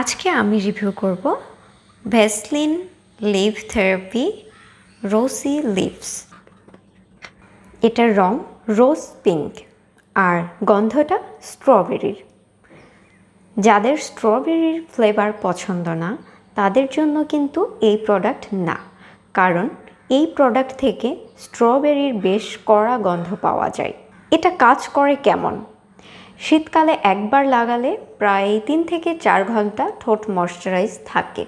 আজকে আমি রিভিউ করব Vaseline lip therapy rosy lips এটার রং রোজ পিঙ্ক আর গন্ধটা স্ট্রবেরির যাদের স্ট্রবেরির ফ্লেভার পছন্দ না, তাদের জন্য কিন্তু এই প্রোডাক্ট না। কারণ এই প্রোডাক্ট থেকে স্ট্রবেরির বেশ কড়া গন্ধ পাওয়া যায়। এটা কাজ করে কেমন? শীতকালে একবার লাগালে প্রায় তিন থেকে চার ঘণ্টা ঠোঁট ময়শ্চারাইজ থাকে।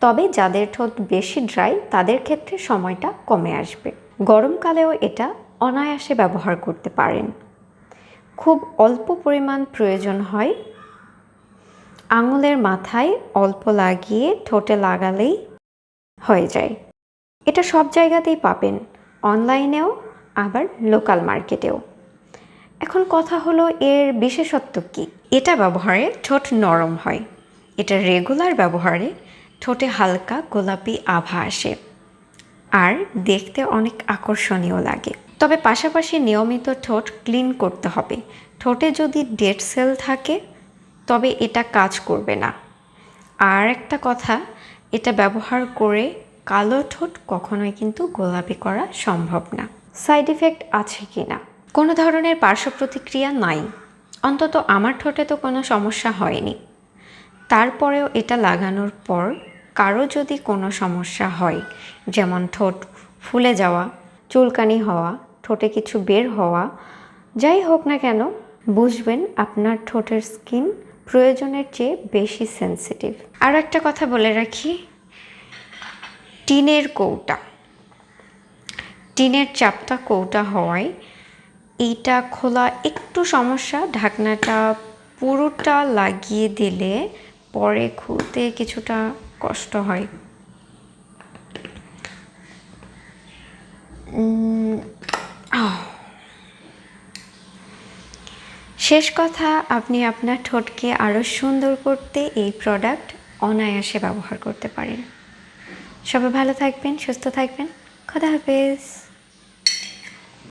তবে যাদের ঠোঁট বেশি ড্রাই তাদের ক্ষেত্রে সময়টা কমে আসবে। গরমকালেও এটা অনায়াসে ব্যবহার করতে পারেন। খুব অল্প পরিমাণ প্রয়োজন হয়। আঙুলের মাথায় অল্প লাগিয়ে ঠোঁটে লাগালেই হয়ে যায়। এটা সব জায়গাতেই পাবেন। অনলাইনেও, আবার লোকাল মার্কেটেও এখন কথা হলো এর বিশেষত্ব কী? এটা ব্যবহারে ঠোঁট নরম হয়। এটা রেগুলার ব্যবহারে ঠোঁটে হালকা গোলাপি আভা আসে। আর দেখতে অনেক আকর্ষণীয় লাগে। তবে পাশাপাশি নিয়মিত ঠোঁট ক্লিন করতে হবে। ঠোঁটে যদি ডেড সেল থাকে, তবে এটা কাজ করবে না। আর একটা কথা, এটা ব্যবহার করে কালো ঠোঁট কখনোই কিন্তু গোলাপি করা সম্ভব না। সাইড ইফেক্ট আছে কি না কোনো ধরনের পার্শ্ব প্রতিক্রিয়া নাই। অন্তত আমার ঠোঁটে তো কোনো সমস্যা হয়নি। তারপরেও এটা লাগানোর পর কারও যদি কোনো সমস্যা হয়, যেমন ঠোঁট ফুলে যাওয়া, চুলকানি হওয়া, ঠোঁটে কিছু বের হওয়া, যাই হোক না কেন, বুঝবেন আপনার ঠোঁটের স্কিন প্রয়োজনের চেয়ে বেশি সেন্সিটিভ। আর একটা কথা বলে রাখি, টিনের কৌটা। টিনের চাপটা কৌটা হওয়ায় এইটা খোলা একটু সমস্যা, ঢাকনাটা পুরোটা লাগিয়ে দিলে পরে খুলতে কিছুটা কষ্ট হয়। শেষ কথা, আপনি আপনার ঠোঁটকে আরও সুন্দর করতে এই প্রোডাক্ট অনায়াসে ব্যবহার করতে পারেন। সবাই ভালো থাকবেন, সুস্থ থাকবেন। খোদা হাফেজ।